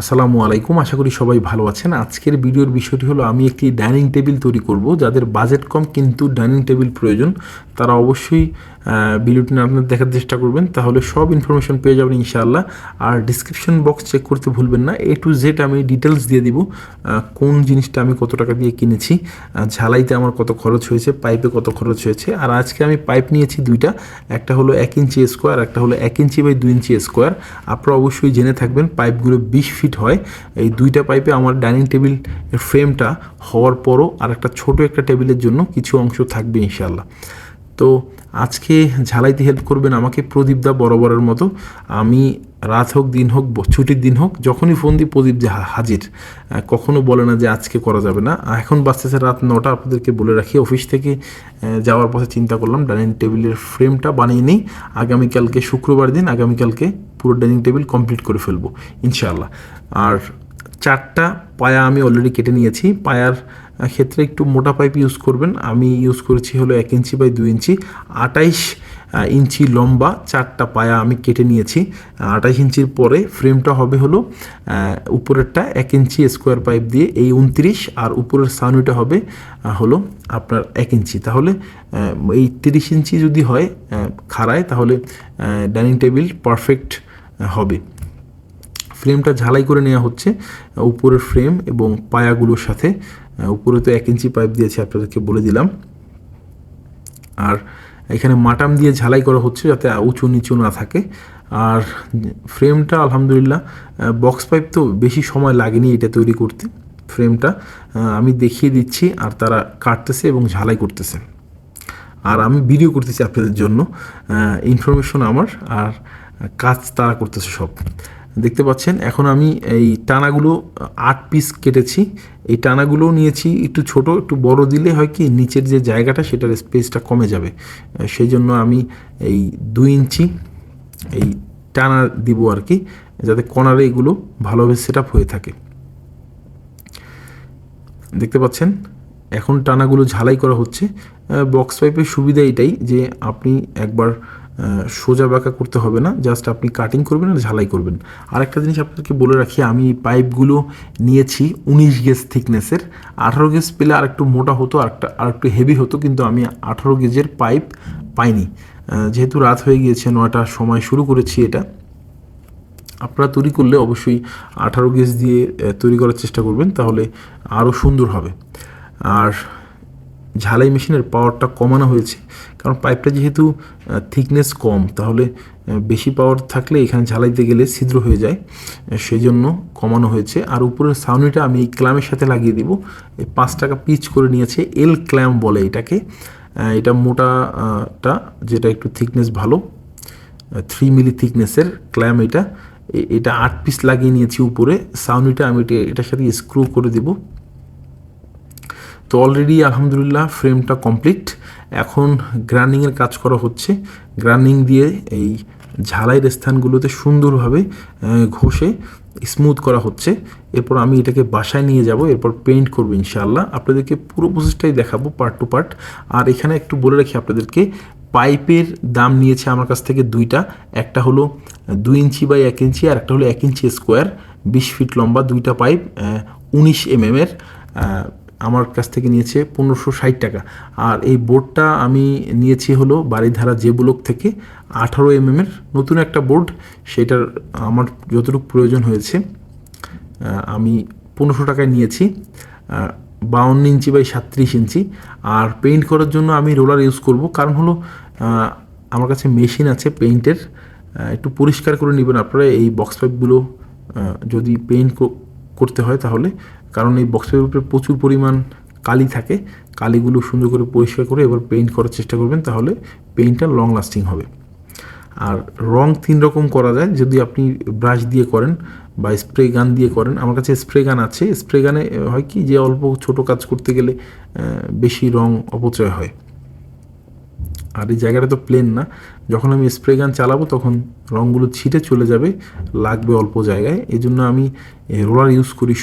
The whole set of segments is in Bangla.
আসসালামু আলাইকুম, আশা করি সবাই ভালো আছেন। আজকের ভিডিওর বিষয়টি হলো, আমি একটি ডাইনিং টেবিল তৈরি করব, যাদের বাজেট কম কিন্তু ডাইনিং টেবিল প্রয়োজন। তারা অবশ্যই ভিডিওটি আপনার দেখার চেষ্টা করবেন, তাহলে সব ইনফরমেশন পেয়ে যাবেন ইনশাআল্লাহ। আর ডিসক্রিপশন বক্স চেক করতে ভুলবেন না এ টু জেড আমি ডিটেলস দিয়ে দিব কোন জিনিসটা আমি কত টাকা দিয়ে কিনেছি ঝালাইতে আমার কত খরচ হয়েছে পাইপে কত খরচ হয়েছে, আর আজকে আমি পাইপ নিয়েছি দুইটা, একটা হলো এক ইঞ্চি স্কোয়ার একটা হলো এক ইঞ্চি বাই দুই ইঞ্চি স্কোয়ার আপনারা অবশ্যই জেনে থাকবেন পাইপগুলো বিশ ফিট হয়। এই দুইটা পাইপে আমার ডাইনিং টেবিল ফ্রেমটা হওয়ার পরও আর একটা ছোট একটা টেবিলের জন্য কিছু অংশ থাকবে ইনশাল্লাহ তো আজকে ঝালাইতে হেল্প করবেন আমাকে প্রদীপ দা বরাবরের মতো। আমি রাত হোক, দিন হোক ছুটির দিন হোক, যখনই ফোন দিই, প্রদীপ যে হাজির। কখনো বলে না যে আজকে করা যাবে না। এখন বাজতেছে রাত নটা, আপনাদেরকে বলে রাখি অফিস থেকে যাওয়ার পথে চিন্তা করলাম ডাইনিং টেবিলের ফ্রেমটা বানিয়ে নিই। আগামীকালকে শুক্রবার দিন, আগামীকালকে পুরো ডাইনিং টেবিল কমপ্লিট করে ফেলব, ইনশাআল্লাহ। আর চারটা পায়া আমি অলরেডি কেটে নিয়েছি। পায়ার ক্ষেত্রে একটু মোটা পাইপ ইউজ করবেন। আমি ইউজ করেছি হলো এক ইঞ্চি বাই দু ইঞ্চি। আটাইশ ইঞ্চি লম্বা চারটা পায়া আমি কেটে নিয়েছি। আটাইশ ইঞ্চির পরে ফ্রেমটা হবে হলো উপরেরটা এক ইঞ্চি স্কোয়ার পাইপ দিয়ে এই উনত্রিশ আর উপরের সাউনিটা হবে হলো আপনার এক ইঞ্চি। তাহলে এই তিরিশ ইঞ্চি যদি হয় খাড়ায়, তাহলে ডাইনিং টেবিল পারফেক্ট হবে। ফ্রেমটা ঝালাই করে নেওয়া হচ্ছে, উপরের ফ্রেম এবং পায়াগুলোর সাথে উপরে তো এক ইঞ্চি পাইপ দিয়েছি, আপনাদেরকে বলে দিলাম। আর এখানে মাটাম দিয়ে ঝালাই করা হচ্ছে যাতে উঁচু নিচু না থাকে। আর ফ্রেমটা আলহামদুলিল্লাহ বক্স পাইপ তো বেশি সময় লাগেনি এটা তৈরি করতে। ফ্রেমটা আমি দেখিয়ে দিচ্ছি আর তারা কাটতেছে এবং ঝালাই করতেছে। আর আমি ভিডিও করতেছি আপনাদের জন্য ইনফরমেশন আমার আর কাজ তারা করতেছে সব। দেখতে পাচ্ছেন, এখন আমি এই টানাগুলো আট পিস কেটেছি। এই টানাগুলো নিয়েছি, একটু ছোট, একটু বড় দিলে হয় কি, নিচের যে জায়গাটা, সেটার স্পেসটা কমে যাবে। সেই জন্য আমি এই দুই ইঞ্চি এই টানা দিব আর কি, যাতে কর্নারে এগুলো ভালোভাবে সেট হয়ে থাকে। দেখতে পাচ্ছেন, এখন টানাগুলো ঝালাই করা হচ্ছে। বক্স পাইপের সুবিধা এটাই যে আপনি একবার সোজা বাঁকা করতে হবে না জাস্ট আপনি কাটিং করবেন আর ঝালাই করবেন। আরেকটা জিনিস আপনাদেরকে বলে রাখি, আমি পাইপগুলো নিয়েছি উনিশ গেজ থিকনেসের আঠারো গেজ পেলে আর একটু মোটা হতো আর একটা আর একটু হেভি হতো, কিন্তু আমি আঠারো গেজের পাইপ পাইনি। যেহেতু রাত হয়ে গিয়েছে, নয়টার সময় শুরু করেছি এটা। আপনারা তৈরি করলে অবশ্যই আঠারো গেজ দিয়ে তৈরি করার চেষ্টা করবেন, তাহলে আরও সুন্দর হবে। আর ঝালাই মেশিনের পাওয়ারটা কমানো হয়েছে। কারণ পাইপটা যেহেতু থিকনেস কম, তাহলে বেশি পাওয়ার থাকলে এখানে ঝালাইতে গেলে ছিদ্র হয়ে যায়। সেই জন্য কমানো হয়েছে। আর উপরের সাউনিটা আমি এই ক্ল্যামের সাথে লাগিয়ে দিব। এই পাঁচ টাকা পিচ করে নিয়েছে এল ক্ল্যাম বলে এটাকে। এটা মোটাটা যেটা একটু থিকনেস ভালো। থ্রি মিলি থিকনেসের ক্ল্যাম এটা। এটা আট পিস লাগিয়ে নিয়েছি উপরে। সাউনিটা আমি এটা এটার সাথে স্ক্রু করে দেব। তো অলরেডি আলহামদুলিল্লাহ ফ্রেমটা কমপ্লিট এখন গ্রানিংয়ের কাজ করা হচ্ছে। গ্রানিং দিয়ে এই ঝালাইয়ের স্থানগুলোতে সুন্দরভাবে ঘষে স্মুথ করা হচ্ছে। এরপর আমি এটাকে বাসায় নিয়ে যাব, এরপর পেইন্ট করব ইনশাআল্লাহ। আপনাদেরকে পুরো প্রসেসটাই দেখাবো পার্ট টু পার্ট আর এখানে একটু বলে রাখি আপনাদেরকে, পাইপের দাম নিয়েছে আমার কাছ থেকে দুইটা। একটা হলো দুই ইঞ্চি বাই এক ইঞ্চি, আর একটা হলো এক ইঞ্চি স্কোয়ার বিশ ফিট লম্বা দুইটা পাইপ উনিশ এম এর আমার কাছ থেকে নিয়েছে পনেরোশো ষাট টাকা। আর এই বোর্ডটা আমি নিয়েছি হলো বাড়িধারা যে ব্লক থেকে আঠারো এম এর নতুন একটা বোর্ড সেটার আমার যতটুকু প্রয়োজন হয়েছে আমি পনেরোশো টাকায় নিয়েছি বাউন্ন ইঞ্চি বাই সাতত্রিশ ইঞ্চি। আর পেইন্ট করার জন্য আমি রোলার ইউজ করব। কারণ হলো আমার কাছে মেশিন আছে পেইন্টের একটু পরিষ্কার করে নেবেন আপনারা। এই বক্স পাইপগুলো যদি পেইন্ট করতে হয় তাহলে। কারণ এই বক্সের উপরে প্রচুর পরিমাণ কালি থাকে। কালিগুলো সুন্দর করে পরিষ্কার করে এবার পেইন্ট করার চেষ্টা করবেন তাহলে পেইন্টটা লং লাস্টিং হবে। আর রং তিন রকম করা যায়। যদি আপনি ব্রাশ দিয়ে করেন বা স্প্রে গান দিয়ে করেন, আমার কাছে স্প্রে গান আছে। স্প্রে গানে হয় কি যে অল্প ছোট কাজ করতে গেলে বেশি রং অপচয় হয়। আর এই জায়গাটা তো প্লেন না। যখন আমি স্প্রে গান চালাবো, তখন রঙগুলো ছিটে চলে যাবে, লাগবে অল্প জায়গায়। এই জন্য আমি রোলার ইউজ করি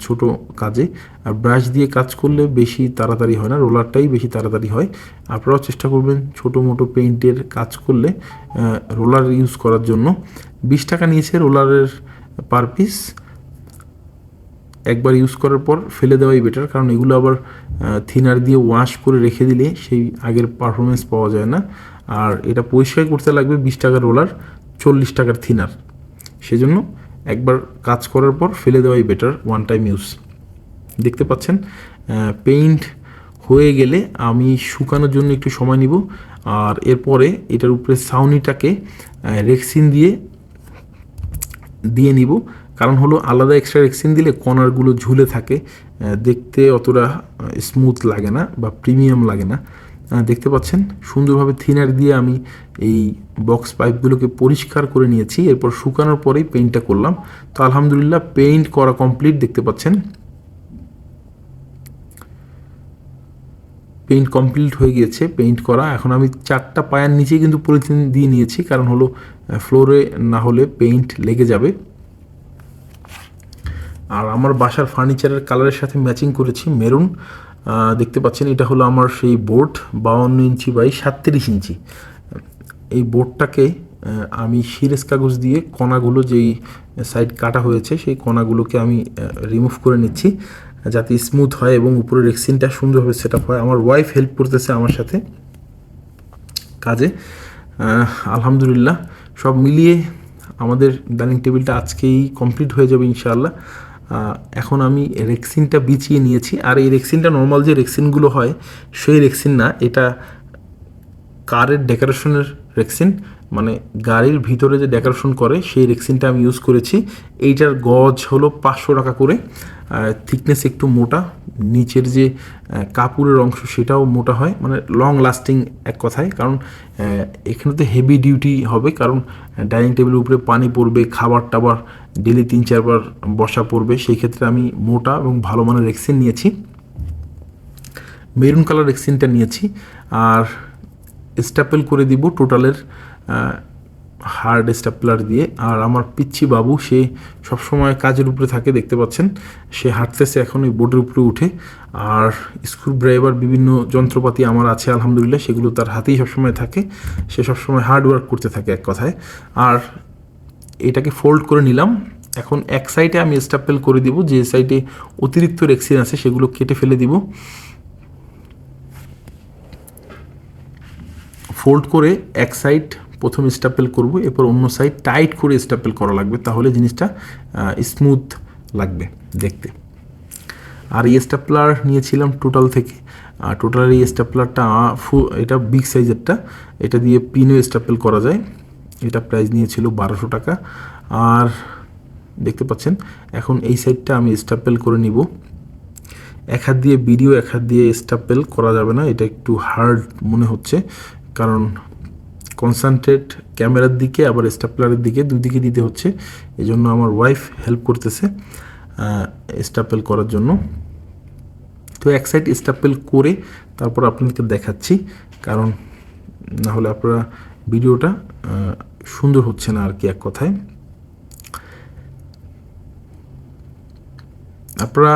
ছোট কাজে। আর ব্রাশ দিয়ে কাজ করলে বেশি তাড়াতাড়ি হয় না রোলারটাই বেশি তাড়াতাড়ি হয়। আপনারাও চেষ্টা করবেন ছোটো মোটো পেইন্টের কাজ করলে রোলার ইউজ করার জন্য। বিশ টাকা নিয়েছে রোলারের পার পিস একবার ইউজ করার পর ফেলে দেওয়াই বেটার কারণ এগুলো আবার থিনার দিয়ে ওয়াশ করে রেখে দিলে সেই আগের পারফরমেন্স পাওয়া যায় না। আর এটা পরিষ্কার করতে লাগবে বিশ টাকার রোলার চল্লিশ টাকার থিনার সেজন্য একবার কাজ করার পর ফেলে দেওয়াই বেটার ওয়ান টাইম ইউজ দেখতে পাচ্ছেন পেইন্ট হয়ে গেলে আমি শুকানোর জন্য একটু সময় নিব। আর এরপরে এটার উপরে সাউনিটাকে রেক্সিন দিয়ে দিয়ে নিব। কারণ হলো আলাদা এক্সট্রা রেক্সিন দিলে কর্নারগুলো ঝুলে থাকে দেখতে অতটা স্মুথ লাগে না বা প্রিমিয়াম লাগে না। দেখতে পাচ্ছেন? সুন্দরভাবে থিনার দিয়ে আমি এই বক্স পাইপগুলোকে পরিষ্কার করে নিয়েছি। এরপর শুকানোর পরেই পেইন্টটা করলাম। তো আলহামদুলিল্লাহ পেইন্ট করা কমপ্লিট দেখতে পাচ্ছেন? পেইন্ট কমপ্লিট হয়ে গিয়েছে পেইন্ট করা। এখন আমি চারটা পায়ের নিচে কিন্তু পলিথিন দিয়ে নিয়েছি। কারণ হলো ফ্লোরে না হলে পেইন্ট লেগে যাবে। আর আমার বাসার ফার্নিচারের কালারের সাথে ম্যাচিং করেছি মেরুন দেখতে পাচ্ছেন, এটা হলো আমার সেই বোর্ড বাউন্ন ইঞ্চি বাই সাতত্রিশ ইঞ্চি। এই বোর্ডটাকে আমি সিরেস কাগজ দিয়ে কণাগুলো যেই সাইড কাটা হয়েছে, সেই কণাগুলোকে আমি রিমুভ করে নিচ্ছি, যাতে স্মুথ হয় এবং উপরে রেক্সিনটা সুন্দরভাবে সেট আপ হয়। আমার ওয়াইফ হেল্প করতেছে আমার সাথে কাজে। আলহামদুলিল্লাহ, সব মিলিয়ে আমাদের ডাইনিং টেবিলটা আজকেই কমপ্লিট হয়ে যাবে ইনশাআল্লাহ। এখন আমি রেক্সিনটা বিছিয়ে নিয়েছি। আর এই রেক্সিনটা নর্মাল যে রেক্সিনগুলো হয়, সেই রেক্সিন না, এটা কারের ডেকোরেশনের রেক্সিন মানে গাড়ির ভিতরে যে ডেকোরেশন করে, সেই রেক্সিনটা আমি ইউজ করেছি। এইটার গজ হলো পাঁচশো টাকা করে। থিকনেস একটু মোটা, নিচের যে কাপড়ের অংশ সেটাও মোটা হয় মানে লং লাস্টিং এক কথায়। কারণ এখানে তো হেভি ডিউটি হবে, কারণ ডাইনিং টেবিলের উপরে পানি পড়বে, খাবার টাবার ডেলি তিন চারবার বসা পড়বে। সেই ক্ষেত্রে আমি মোটা এবং ভালো মানের রেক্সিন নিয়েছি। মেরুন কালার রেক্সিনটা নিয়েছি। আর স্ট্যাপেল করে দিব টোটালের হার্ড স্ট্যাপলার দিয়ে, আর আমার পিচ্ছি বাবু, সে সবসময় কাজের উপরে থাকে, দেখতে পাচ্ছেন? সে হাঁটতেছে এখন ওই বোর্ডের উপরে উঠে, আর স্ক্রু ড্রাইভার বিভিন্ন যন্ত্রপাতি আমার আছে, আলহামদুলিল্লাহ, সেগুলো তার হাতেই সবসময় থাকে। সে সবসময় হার্ড ওয়ার্ক করতে থাকে এক কথায়। আর এটাকে ফোল্ড করে নিলাম। এখন এক সাইডে আমি স্টাপেল করে দিব, যে সাইডে অতিরিক্ত রেক্সিন আছে, সেগুলো কেটে ফেলে দিব। ফোল্ড করে এক সাইড প্রথম স্টাপেল করব, এরপর অন্য সাইড টাইট করে স্টাপেল করা লাগবে, তাহলে জিনিসটা স্মুথ লাগবে দেখতে। আর এই স্টাপলার নিয়েছিলাম টোটাল থেকে। টোটালের এই স্টাপলারটা ফু এটা বিগ সাইজেরটা এটা দিয়ে পিনও স্টাপেল করা যায়। এটা প্রাইস নিয়েছিল বারোশো টাকা। আর দেখতে পাচ্ছেন, এখন এই সাইডটা আমি স্টাপেল করে নিব। এক হাত দিয়ে ভিডিও এক হাত দিয়ে স্টাপেল করা যাবে না, এটা একটু হার্ড মনে হচ্ছে, কারণ কনসেন্ট্রেট ক্যামেরার দিকে, আবার স্টাপলারের দিকে, দুই দিকে দিতে হচ্ছে। এই জন্য আমার ওয়াইফ হেল্প করতেছে স্টাপেল করার জন্য। তো এক সাইড স্টাপেল করে তারপর আপনাদেরকে দেখাচ্ছি, কারণ না হলে আপনারা ভিডিওটা সুন্দর হচ্ছে না আর কি এক কথায়। আপনারা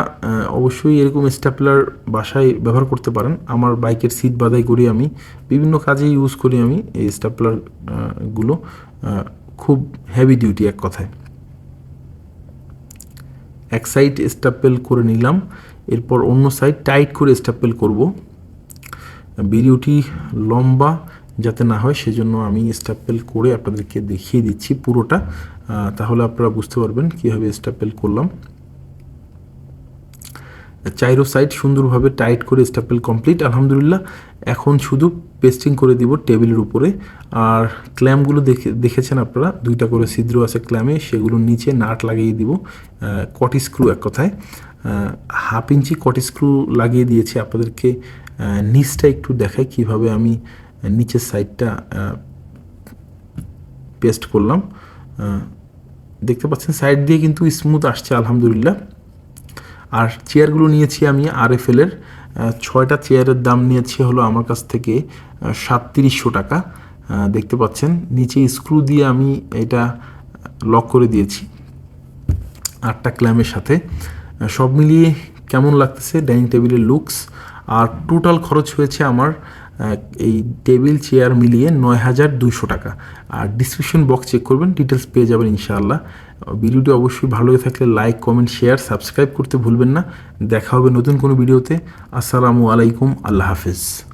অবশ্যই এরকম স্ট্যাপলার বাসায় ব্যবহার করতে পারেন। আমার বাইকের সিট বাদাই করি আমি। বিভিন্ন কাজে ইউজ করি আমি এই স্ট্যাপলারগুলো খুব হেভি ডিউটি এক কথায়। এক সাইড স্টাপেল করে নিলাম, এরপর অন্য সাইড টাইট করে স্টাপেল করব। ভিডিওটি লম্বা যাতে না হয়, সেজন্য আমি স্টাপেল করে আপনাদেরকে দেখিয়ে দিচ্ছি পুরোটা। তাহলে আপনারা বুঝতে পারবেন কীভাবে স্টাপেল করলাম। চাইরো সাইড সুন্দরভাবে টাইট করে স্টাপেল কমপ্লিট, আলহামদুলিল্লাহ। এখন শুধু পেস্টিং করে দিব টেবিলের উপরে। আর ক্ল্যামগুলো দেখে, দেখেছেন আপনারা? দুইটা করে ছিদ্র আছে ক্ল্যামে, সেগুলো নিচে নাট লাগিয়ে দিব কটি স্ক্রু এক কথায়। হাফ ইঞ্চি কটি স্ক্রু লাগিয়ে দিয়েছি আপনাদেরকে। নিচটা একটু দেখাই কীভাবে আমি নিচের সাইডটা পেস্ট করলাম। দেখতে পাচ্ছেন সাইড দিয়ে কিন্তু স্মুথ আসছে, আলহামদুলিল্লাহ। আর চেয়ারগুলো নিয়েছি আমি আর এফ এলের ছয়টা চেয়ারের দাম নিয়েছি হলো আমার কাছ থেকে সাতত্রিশশো টাকা। দেখতে পাচ্ছেন, নিচে স্ক্রু দিয়ে আমি এটা লক করে দিয়েছি আটটা ক্ল্যামের সাথে। সব মিলিয়ে কেমন লাগতেছে ডাইনিং টেবিলের লুকস আর টোটাল খরচ হয়েছে আমার এই টেবিল চেয়ার মিলিয়ে নয় হাজার দুইশো টাকা। আর ডিসক্রিপশন বক্স চেক করবেন ডিটেলস পেয়ে যাবেন ইনশাআল্লাহ। ভিডিওটি অবশ্যই ভালো থাকলে লাইক কমেন্ট শেয়ার সাবস্ক্রাইব করতে ভুলবেন না। দেখা হবে নতুন কোনো ভিডিওতে। আসসালামু আলাইকুম, আল্লাহ হাফিজ।